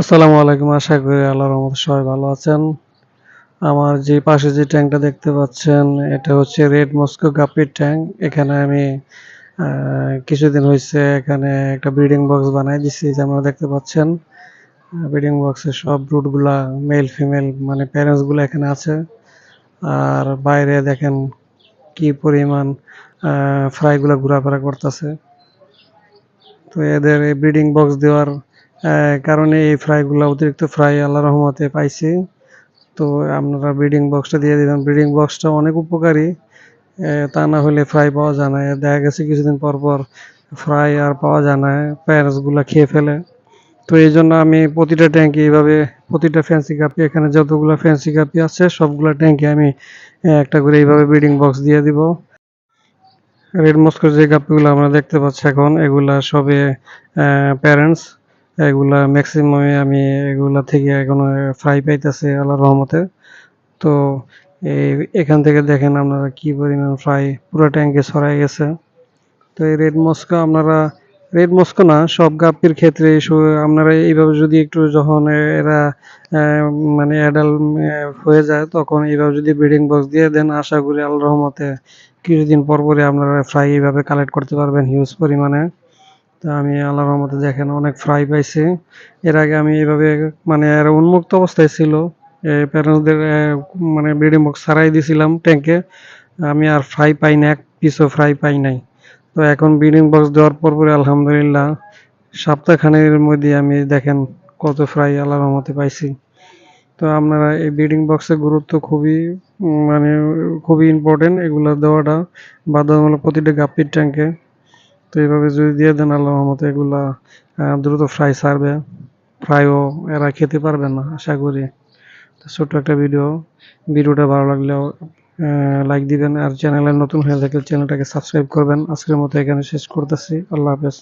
আসসালামু আলাইকুম, আশা করি আল্লাহর রহমতে সবাই ভালো আছেন। আমার যে পাশে যে ট্যাঙ্কটা দেখতে পাচ্ছেন, এটা হচ্ছে রেড মস্কো গাপির ট্যাঙ্ক। এখানে আমি কিছুদিন হয়েছে এখানে একটা ব্রিডিং বক্স বানাই দিছি যে আপনারা দেখতে পাচ্ছেন। ব্রিডিং বক্সে সব ব্রুডগুলা মেল ফিমেল মানে প্যারেন্টসগুলো এখানে আছে। আর বাইরে দেখেন কি পরিমাণ ফ্রাইগুলো ঘোরাফেরা করতেছে। তো এদের এই ব্রিডিং বক্স দেওয়ার কারণে এই ফ্রাইগুলো অতিরিক্ত ফ্রাই আল্লাহ রহমতে পাইছি। তো আপনারা ব্রিডিং বক্সটা দিয়ে দিবেন। ব্রিডিং বক্সটা অনেক উপকারী। তা না হলে ফ্রাই পাওয়া যায় না। দেখা গেছে কিছুদিন পর পর ফ্রাই আর পাওয়া যায় না। প্যারেন্টসগুলো খেয়ে ফেলে। তো এই জন্য আমি প্রতিটা ট্যাঙ্কি এইভাবে, প্রতিটা ফ্যান্সি কাপি, এখানে যতগুলো ফ্যান্সি কাপি আছে, সবগুলো ট্যাঙ্কি আমি একটা করে এইভাবে ব্রিডিং বক্স দিয়ে দিব। রেড মস্কোর যে গাপ্পিগুলো আমরা দেখতে পাচ্ছি এখন, এগুলা সবে প্যারেন্টস এগুলা ম্যাক্সিমামে আমি এগুলা থেকে এখনও ফ্রাই পাইতেছে, আল্লাহর রহমতে। তো এই, এখান থেকে দেখেন আপনারা কি পরিমাণ ফ্রাই পুরো ট্যাঙ্কে ছড়াই গেছে। তো এই রেড মস্কো আপনারা রেড মস্কো না, সব গাপ্পির ক্ষেত্রে আপনারা এইভাবে যদি একটু যখন এরা মানে অ্যাডাল্ট হয়ে যায়, তখন এইভাবে যদি ব্রিডিং বক্স দিয়ে দেন, আশা করি আল্লাহর রহমতে কিছুদিন পর পরে আপনারা ফ্রাই এইভাবে কালেক্ট করতে পারবেন হিউজ পরিমাণে। তো আমি আল্লাহর রহমতে দেখেন অনেক ফ্রাই পাইছি। এর আগে আমি এইভাবে মানে আর উন্মুক্ত অবস্থায় ছিল। প্যারেন্টসদের মানে ব্রিডিং বক্স ছাড়াই দিয়েছিলাম ট্যাঙ্কে আমি আর ফ্রাই পাই না, এক পিসও ফ্রাই পাই নাই। তো এখন ব্রিডিং বক্স দেওয়ার পর পরে আলহামদুলিল্লাহ সপ্তাহখানেকের মধ্যে আমি দেখেন কত ফ্রাই আল্লাহর রহমতে পাইছি। তো আপনারা এই ব্রিডিং বক্সের গুরুত্ব খুবই মানে খুবই ইম্পর্টেন্ট এগুলো দেওয়াটা। বাধ্যতামূলক প্রতিটা গাপ্পির ট্যাঙ্কে তো এইভাবে যদি দিয়ে দেন আল্লাহ মতো এগুলা দ্রুত ফ্রাই সারবে। ফ্রাইও এরা খেতে পারবে না, আশা করি। তো ছোট্ট একটা ভিডিও ভিডিওটা ভালো লাগলেও লাইক দিবেন। আর চ্যানেলে নতুন হয়ে থাকলে চ্যানেলটাকে সাবস্ক্রাইব করবেন। আজকের মতো এখানে শেষ করতেছি। আল্লাহ হাফেজ।